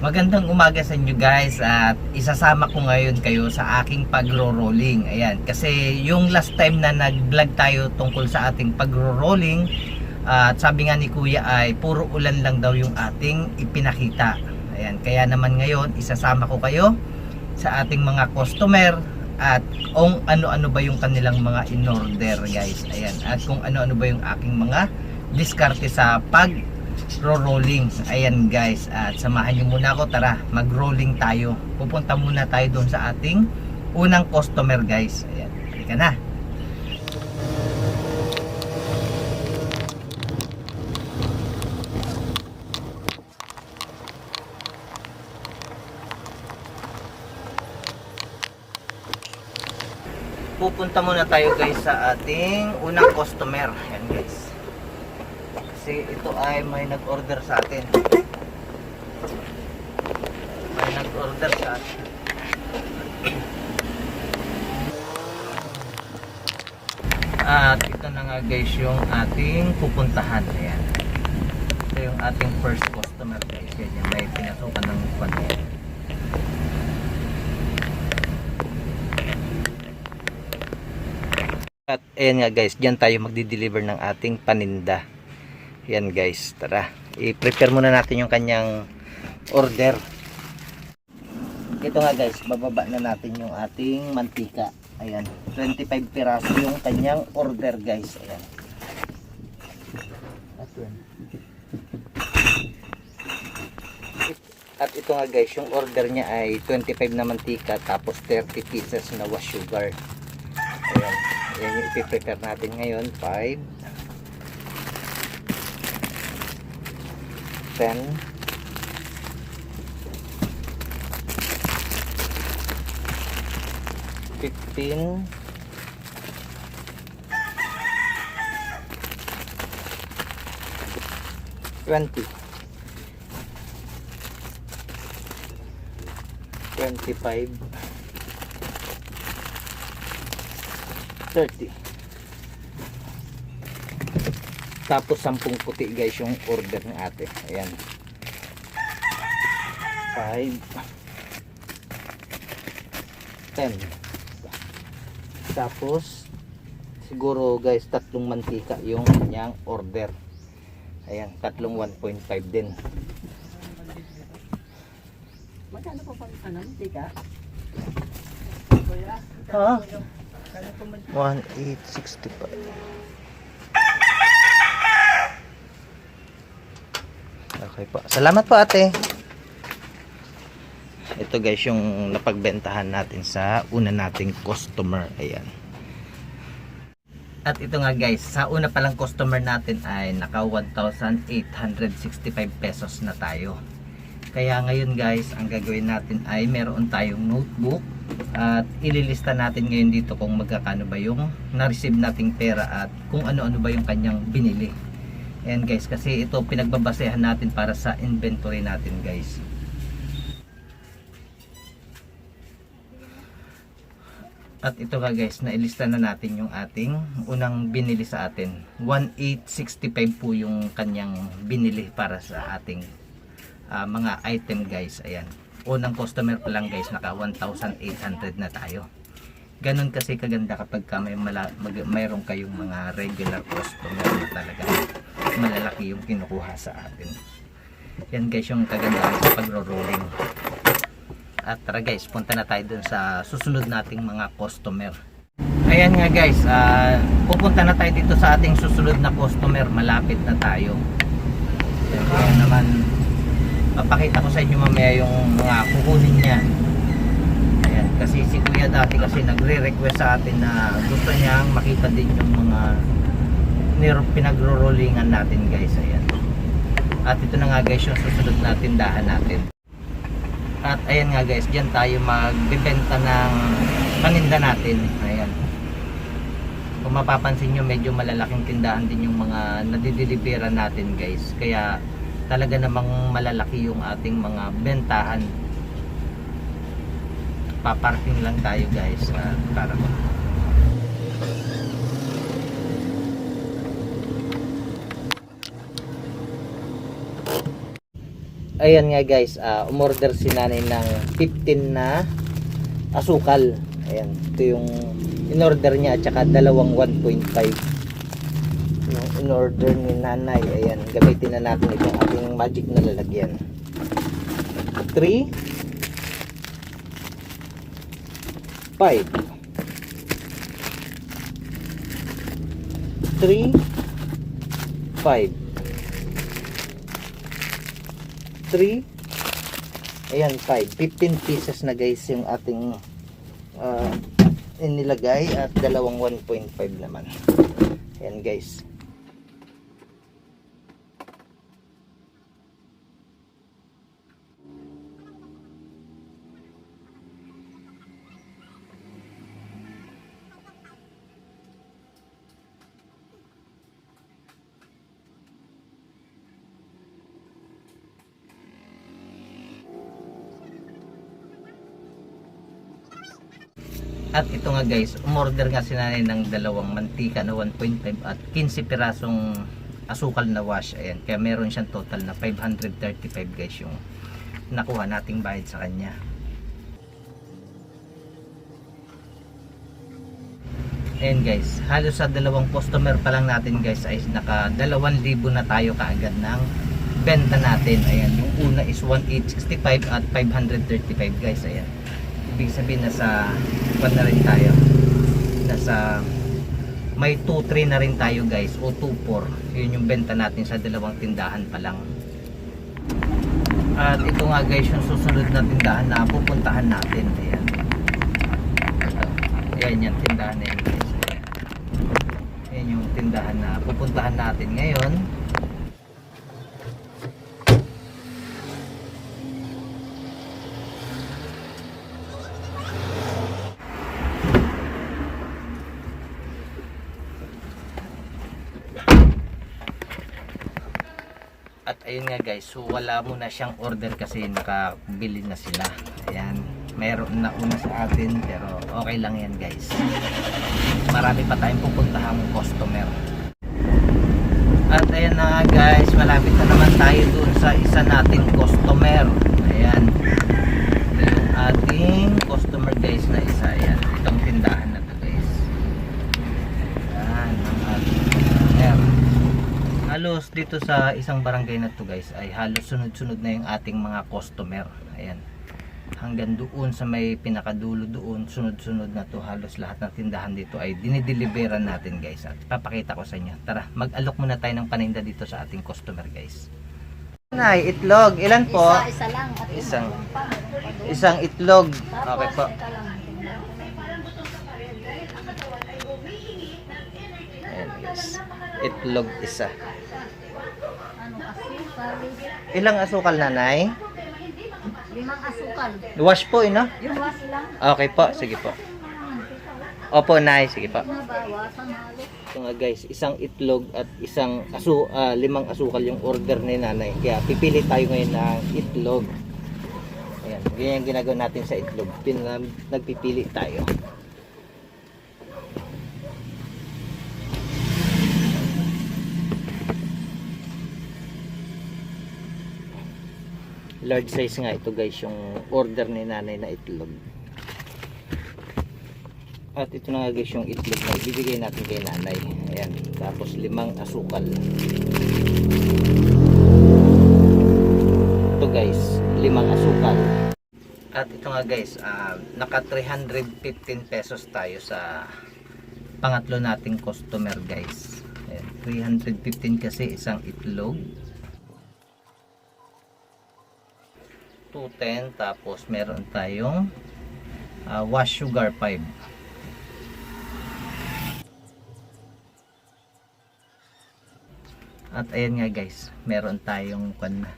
Magandang umaga sa inyo guys at isasama ko ngayon kayo sa aking pagro-rolling. Ayan, kasi yung last time na nag-vlog tayo tungkol sa ating pagro-rolling at sabi nga ni Kuya ay puro ulan lang daw yung ating ipinakita. Ayan, kaya naman ngayon isasama ko kayo sa ating mga customer at kung ano-ano ba yung kanilang mga in-order guys. Ayan, at kung ano-ano ba yung aking mga diskarte sa pag ro-rolling. Ayan guys, at samahan niyo muna ako. Tara, mag-rolling tayo. Pupunta muna tayo doon sa ating unang customer guys. Ayan, halika na. Pupunta muna tayo guys sa ating unang customer. Ayan guys. Kasi ito ay may nag-order sa atin. May nag-order sa atin. At ito na nga guys yung ating pupuntahan. Ayan. Ito yung ating first customer guys. Yan yung may pinasukan ng panay. At ayan nga guys, diyan tayo magdi-deliver ng ating paninda. Yan guys, tara. I-prepare muna natin yung kanyang order. Ito nga guys, bababa na natin yung ating mantika. Ayan, 25 piraso yung kanyang order guys. Ayan. At ito nga guys, yung order niya ay 25 na mantika tapos 30 pieces na wash sugar. Ayan. Ayan yung ipiprepare natin ngayon. 5 10 15 20 25 30 tapos 10 puti guys yung order ng ate. Ayan. 5 10 tapos siguro guys tatlong mantika yung kanyang order. Ayan tatlong 1.5 din. Magkano po pang ano, tika? ha? 1865 Okay po. Salamat po ate. Ito guys yung napagbentahan natin sa una nating customer. Ayan. At ito nga guys, sa una palang customer natin ay naka 1,865 pesos na tayo. Kaya ngayon guys, ang gagawin natin ay meron tayong notebook at ililista natin ngayon dito kung magkakano ba yung na-receive nating pera at kung ano-ano ba yung kanyang binili. Ayan guys, kasi ito pinagbabasehan natin para sa inventory natin guys. At ito nga guys, nailista na natin yung ating unang binili sa atin. 1865 po yung kanyang binili para sa ating ah, mga item guys. Ayan. Unang customer pa lang guys, naka 1,800 na tayo. Ganon kasi kaganda kapag ka may mala, mag, mayroon kayong mga regular customer na talaga malalaki yung kinukuha sa atin. Yan guys yung kagandahan sa pagro-rolling. At tara guys, punta na tayo dun sa susunod nating mga customer. Ayan nga guys, ah, pupunta na tayo dito sa ating susunod na customer. Malapit na tayo. Kaya naman, papakita ko sa inyo mamaya yung mga kukunin niya. Ayan, kasi si Kuya dati kasi nagre-request sa atin na gusto niyang makita din yung mga pinagro-rollingan natin guys. Ayan. At ito na nga guys yung susunod na tindahan natin. At ayan nga guys, diyan tayo magbebenta ng paninda natin. Ayan. Kung mapapansin nyo, medyo malalaking tindahan din yung mga nadideliveran natin guys. Kaya talaga namang malalaki yung ating mga bentahan. Paparking lang tayo guys ah, para ayan nga guys, ah, umorder si nanay ng 15 na asukal. Ayan, ito yung in-order niya at saka dalawang 1.5 yung in-order ni nanay. Ayan, gamitin na natin itong ating magic na lalagyan. 3 5 3 5 3 ayan 5 15 pieces na guys yung ating uh, inilagay at dalawang 1.5 naman. Ayan guys At ito nga guys, umorder nga si nanay ng dalawang mantika na 1.5 at 15 pirasong asukal na wash. Ayan, kaya meron siyang total na 535 guys yung nakuha nating bayad sa kanya. Ayan guys, halos sa dalawang customer pa lang natin guys ay naka 2,000 na tayo kaagad ng benta natin. Ayan, yung una is 1,865 at 535 guys. Ayan ibig sabihin nasa kwan na rin tayo. Nasa may 2-3 na rin tayo guys. O 2-4 yun yung benta natin sa dalawang tindahan pa lang. At ito nga guys yung susunod na tindahan na pupuntahan natin. Ayan. Ayan yan tindahan na yan guys. Ayan yung tindahan na pupuntahan natin ngayon At ayun nga guys, so wala muna siyang order kasi nakabili na sila. Ayan, meron na una sa atin pero okay lang yan guys. Marami pa tayong pupuntahang customer. At ayan na guys, malapit na naman tayo dun sa isa nating customer. Ayan. Yung ating customer guys na isa. Ayan, itong tindahan na to guys. Ayan, ang ating customer halos dito sa isang barangay na to guys ay halos sunod-sunod na yung ating mga customer ayan hanggang doon sa may pinakadulo doon sunod-sunod na to halos lahat ng tindahan dito ay dinideliveran natin guys at papakita ko sa inyo tara mag-alok muna tayo ng paninda dito sa ating customer guys Nay, itlog. Ilan po? Isa, isa lang. At Isang. Isang itlog. Okay po. ito lang. Ayan guys. Itlog isa. Asukal. Ilang asukal nanay? Limang asukal. Wash po, ino? Yung was lang. Okay po, sige po. Opo, nay, sige po. Ito nga guys, isang itlog at isang asu ah, limang asukal yung order ni nanay. Kaya pipili tayo ngayon ng itlog. Ayan, ganyan yung ginagawa natin sa itlog. Pin, nagpipili tayo. Large size nga ito guys yung order ni nanay na itlog. At ito na nga guys yung itlog na ibibigay natin kay nanay. Ayan. Tapos limang asukal. Ito guys, limang asukal. At ito nga guys, ah, naka 315 pesos tayo sa pangatlo nating customer guys. Ayan, 315 kasi isang itlog. 210 tapos meron tayong ah, wash sugar 5 At ayan nga guys, meron tayong kwan na.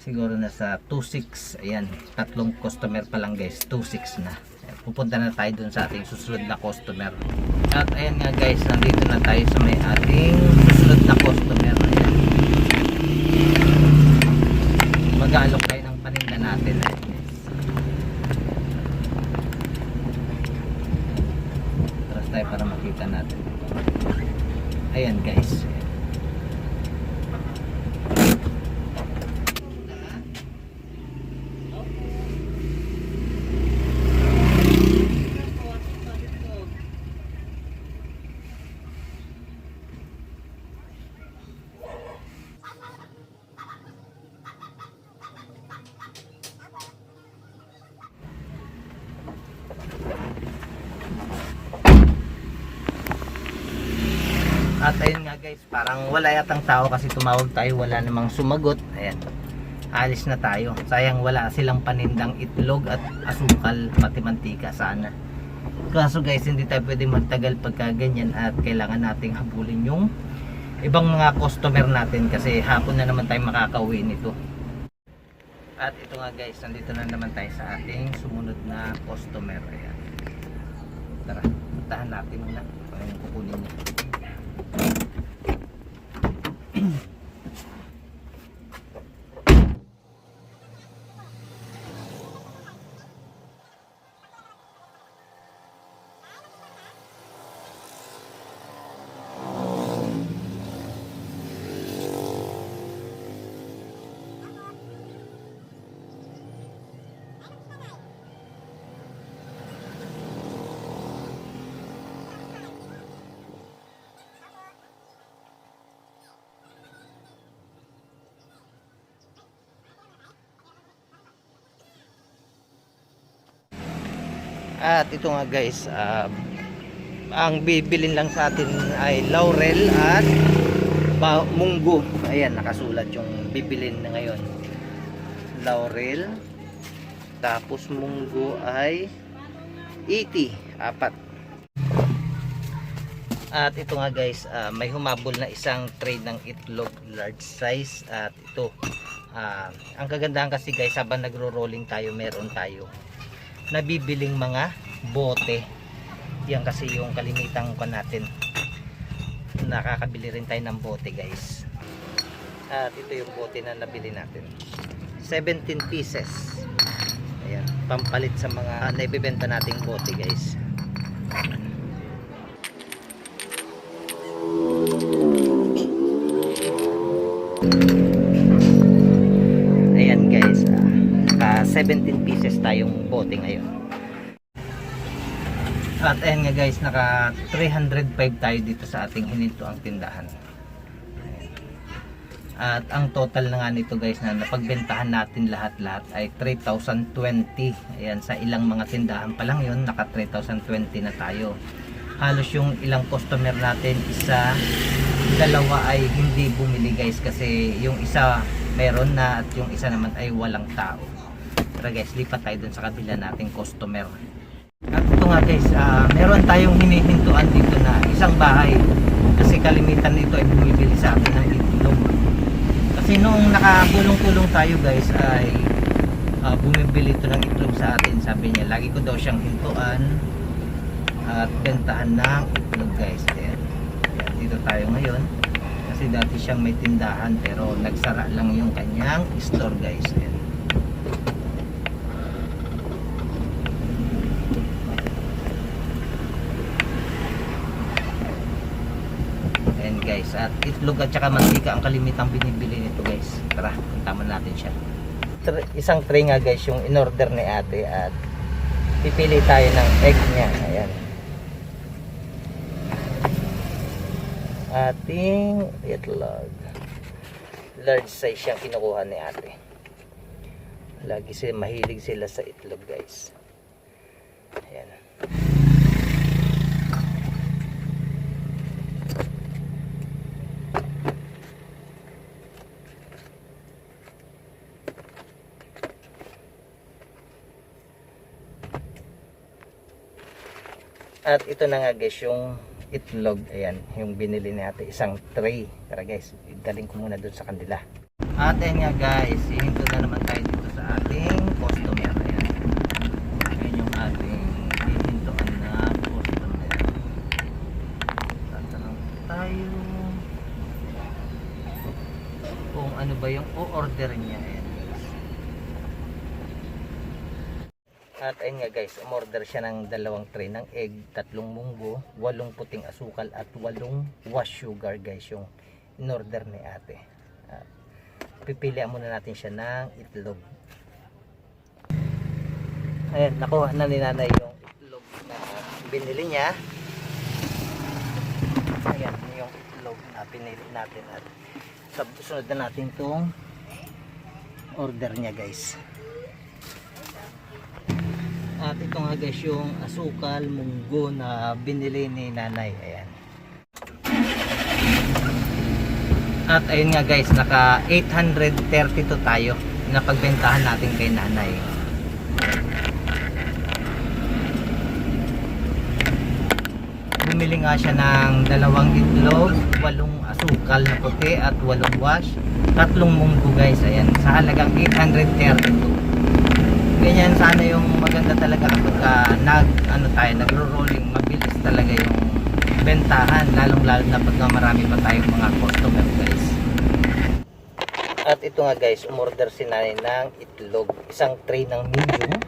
Siguro nasa 26. Ayan, tatlong customer pa lang guys, 26 na. Pupunta na tayo dun sa ating susunod na customer. At ayan nga guys, nandito na tayo sa may ating susunod na customer. Ayan. Mag-aalok tayo ng paninda natin. Ayan guys. Tras tayo para makita natin. Ayan guys. At ayun nga guys, parang wala yatang tao kasi tumawag tayo, wala namang sumagot. Ayan. Alis na tayo. Sayang wala silang panindang itlog at asukal, pati mantika sana. Kaso guys, hindi tayo pwede magtagal pagka ganyan at kailangan nating habulin yung ibang mga customer natin kasi hapon na naman tayo makakauwi nito. At ito nga guys, nandito na naman tayo sa ating sumunod na customer. Ayan. Tara, puntahan natin muna anong kukunin niya. At ito nga guys, ah, ang bibilin lang sa atin ay laurel at munggo. Ayan, nakasulat yung bibilin na ngayon. Laurel, tapos munggo ay 80, apat. At ito nga guys, ah, may humabol na isang tray ng itlog large size at ito. ah, ang kagandahan kasi guys, habang nagro-rolling tayo, meron tayo nabibiling mga bote. Yan kasi yung kalimitang ko natin. Nakakabili rin tayo ng bote guys. At ito yung bote na nabili natin. 17 pieces. Ayan pampalit sa mga naibibenta nating bote guys 17 pieces tayong bote ngayon. At ayan nga guys naka 305 tayo dito sa ating hininto ang tindahan. At ang total na nga nito guys na napagbentahan natin lahat-lahat ay 3,020 ayan sa ilang mga tindahan pa lang yun naka 3,020 na tayo. Halos yung ilang customer natin isa dalawa ay hindi bumili guys kasi yung isa meron na at yung isa naman ay walang tao tara guys lipat tayo dun sa kabila nating customer. At ito nga guys ah, meron tayong hinihintuan dito na isang bahay. Kasi kalimitan nito ay bumibili sa akin ng itlog. Kasi noong nakagulong-tulong tayo guys ay ah, bumibili ito ng itlog sa atin. Sabi niya lagi ko daw siyang hintuan at bentahan ng itlog guys. Ayan. Ayan, dito tayo ngayon. Kasi dati siyang may tindahan pero nagsara lang yung kanyang store guys. Ayan. Ayan at itlog at saka mantika ang kalimitang binibili nito guys. Tara puntaman natin siya. Isang tray nga guys yung in order ni ate at pipili tayo ng egg niya. Ayan. Ating itlog. Large size siyang kinukuha ni ate. Lagi sila mahilig sila sa itlog guys. Ayan At ito na nga guys yung itlog. Ayan, yung binili natin isang tray. Tara guys, galing ko muna dun sa kanila. At ayan nga guys, hihinto na naman tayo dito sa ating customer. Ayan. Ayan yung ating hihintoan na customer. Tatanong tayo kung ano ba yung o-order niya. Ayan guys. At ayun nga guys, umorder siya ng dalawang tray ng egg, tatlong munggo, walong puting asukal at walong wash sugar guys yung in-order ni ate. At muna natin siya ng itlog. Ayan, nakuha na ni nanay yung itlog na binili niya. Ayan, yung itlog na pinili natin at sunod na natin itong order niya guys. At ito nga guys yung asukal, munggo na binili ni nanay. Ayan. At ayun nga guys, naka 832 tayo na pagbentahan natin kay nanay. Bumili nga siya ng dalawang itlog, walong asukal na puti at walong wash. Tatlong munggo guys, ayan, sa halagang 832. Ganyan sana yung maganda talaga kapag ah, nag, ano tayo, nagro-rolling, mabilis talaga yung bentahan, lalong lalo na pag marami pa tayong mga customer guys. At ito nga guys, umorder si nanay ng itlog. Isang tray ng medium.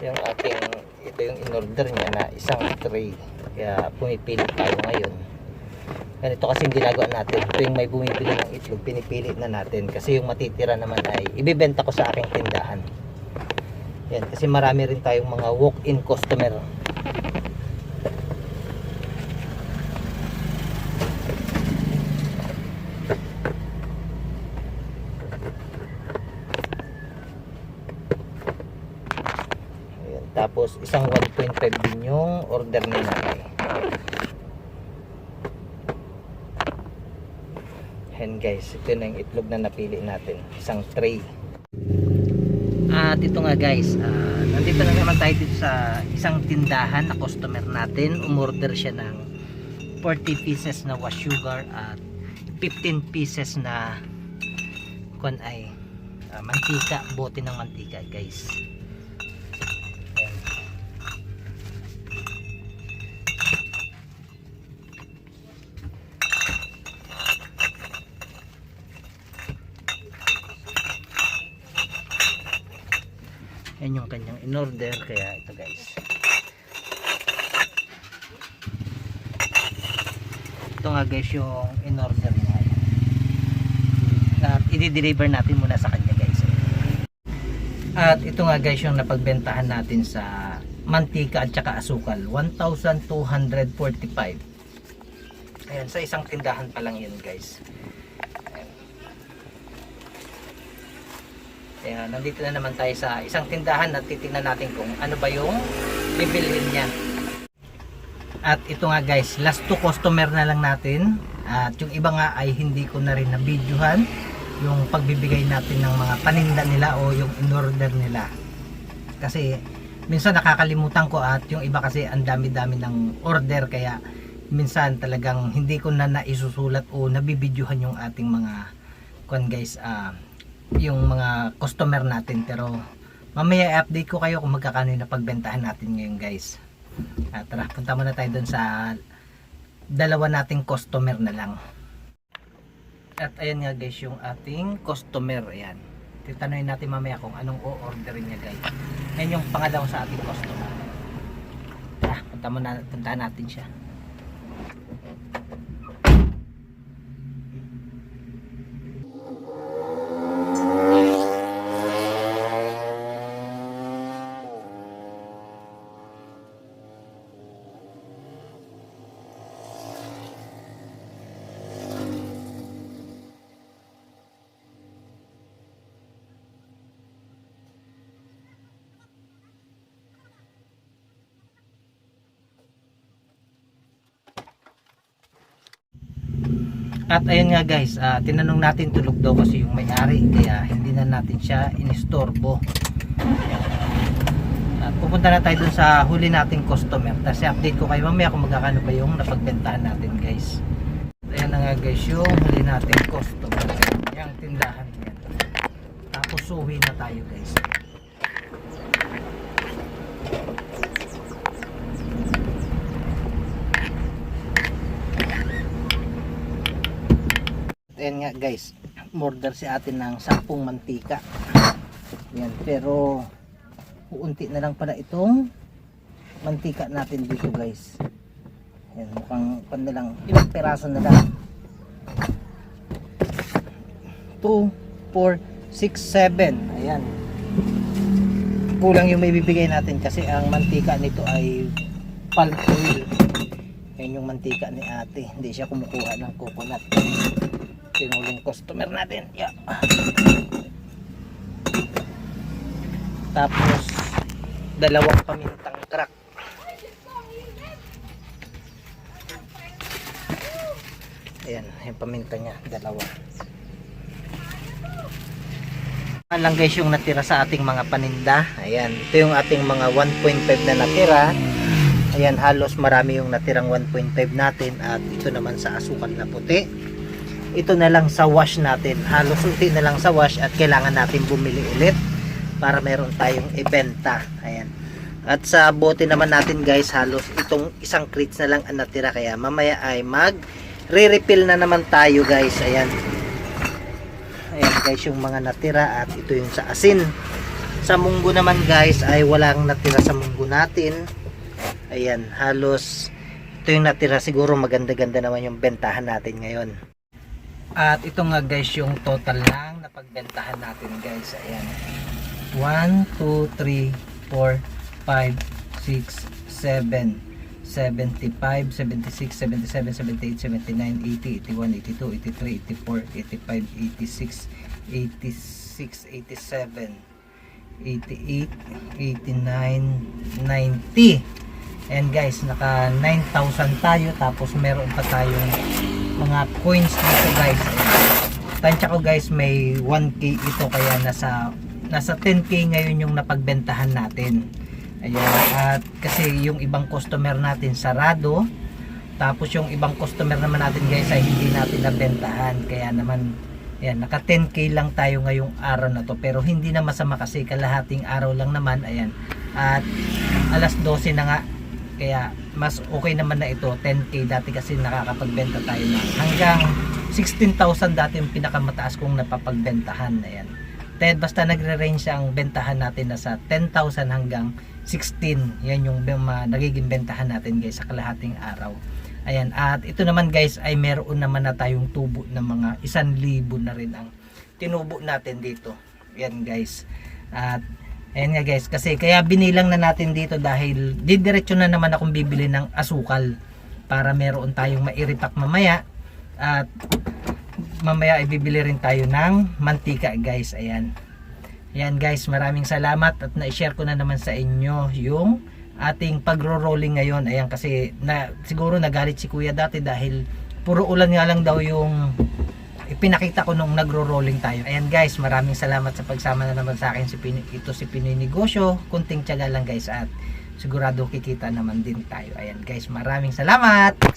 Yung aking, ito yung in-order niya na isang tray. Kaya pumipili tayo ngayon. Ganito kasi yung ginagawa natin. Yung may bumibili ng itlog, pinipili na natin. Kasi yung matitira naman ay ibibenta ko sa aking tindahan. Yan, kasi marami rin tayong mga walk-in customer. Ayan. Tapos isang 1.5 din yung order ni nanay. Ayan guys, ito na yung itlog na napili natin. Isang tray. At ito nga guys, ah, nandito na naman tayo dito sa isang tindahan na customer natin. Umorder siya ng 40 pieces na wash sugar at 15 pieces na kon ay ah, mantika, bote ng mantika guys. Ayan. Yan yung kanyang in-order kaya ito guys. Ito nga guys yung in-order niya. At i-deliver natin muna sa kanya guys. At ito nga guys yung napagbentahan natin sa mantika at saka asukal. 1,245. Ayan, sa isang tindahan pa lang yun guys. Nandito na naman tayo sa isang tindahan at titingnan natin kung ano ba yung bibilhin niya. At ito nga guys, last two customer na lang natin. At yung iba nga ay hindi ko na rin na videohan yung pagbibigay natin ng mga paninda nila o yung in-order nila. Kasi minsan nakakalimutan ko at yung iba kasi ang dami-dami ng order kaya minsan talagang hindi ko na naisusulat o nabibidyohan yung ating mga kwan guys ah yung mga customer natin. Pero mamaya i-update ko kayo kung magkakano yung napagbentahan natin ngayon guys. At tara punta muna tayo dun sa dalawa nating customer na lang. At ayan nga guys yung ating customer. Ayan. Titanungin natin mamaya kung anong o-orderin niya guys. Yan yung pangalawa sa ating customer. Tara punta muna puntahan natin siya At ayun nga guys, ah, tinanong natin tulog daw kasi yung may-ari kaya hindi na natin siya inistorbo. At pupunta na tayo dun sa huli nating customer. Tapos update ko kayo mamaya kung magkakano ba yung napagbentahan natin guys. Ayan na nga guys yung huli nating customer. Yung tindahan yan. Tapos suwi na tayo guys. Ayan nga guys, order si atin ng 10 mantika. Yan, pero uunti na lang pala itong mantika natin dito guys. Yan, mukhang pan na lang, ilang peraso na lang. 2, 4, 6, 7. Ayan. Kulang yung may bibigay natin kasi ang mantika nito ay palm oil. Yan yung mantika ni ate. Hindi siya kumukuha ng coconut. Ito yung huling customer natin. Yeah. Tapos, dalawang pamintang crack. Ayan, yung paminta niya, dalawa. Lang guys yung natira sa ating mga paninda. Ayan, ito yung ating mga 1.5 na natira. Ayan, halos marami yung natirang 1.5 natin at ito naman sa asukal na puti. Ito na lang sa wash natin. Halos unti na lang sa wash at kailangan natin bumili ulit para meron tayong ibenta. Ayan. At sa bote naman natin guys, halos itong isang crates na lang ang natira. Kaya mamaya ay mag re-refill na naman tayo guys. Ayan. Ayan guys yung mga natira at ito yung sa asin. Sa munggo naman guys ay walang natira sa munggo natin. Ayan, halos ito yung natira siguro maganda-ganda naman yung bentahan natin ngayon. At ito nga guys yung total lang na pagbentahan natin guys. Ayan. 1, 2, 3, 4, 5, 6, 7, 75, 76, 77, 78, 79, 80, 81, 82, 83, 84, 85, 86, 86, 87, 88, 89, 90. And guys, naka 9,000 tayo tapos meron pa tayong mga coins dito guys. Tansya ko guys may 1k ito kaya nasa nasa 10k ngayon yung napagbentahan natin. Ayan, at kasi yung ibang customer natin sarado. Tapos yung ibang customer naman natin guys ay hindi natin nabentahan. Kaya naman Ayan, naka 10k lang tayo ngayong araw na to pero hindi na masama kasi kalahating araw lang naman ayan at alas 12 na nga kaya mas okay naman na ito 10k dati kasi nakakapagbenta tayo na hanggang 16,000 dati yung pinakamataas kong napapagbentahan. Ayan. Ted, basta nagre-range ang bentahan natin na sa 10,000 hanggang 16 yan yung mga nagiging bentahan natin guys sa kalahating araw. Ayan, at ito naman guys ay meron naman na tayong tubo ng mga isan libo na rin ang tinubo natin dito. Ayan guys. At ayan nga guys, kasi kaya binilang na natin dito dahil didiretso na naman akong bibili ng asukal para meron tayong mairipak mamaya. At mamaya ay bibili rin tayo ng mantika guys. Ayan. Ayan guys, maraming salamat at na-share ko na naman sa inyo yung ating pagro-rolling ngayon. Ayan kasi na siguro nagalit si Kuya dati dahil puro ulan nga lang daw yung ipinakita ko nung nagro-rolling tayo. Ayan guys, maraming salamat sa pagsama na naman sa akin si Pin ito si Pinoy Negosyo. Kunting tiyaga lang guys at sigurado kikita naman din tayo. Ayan guys, maraming salamat.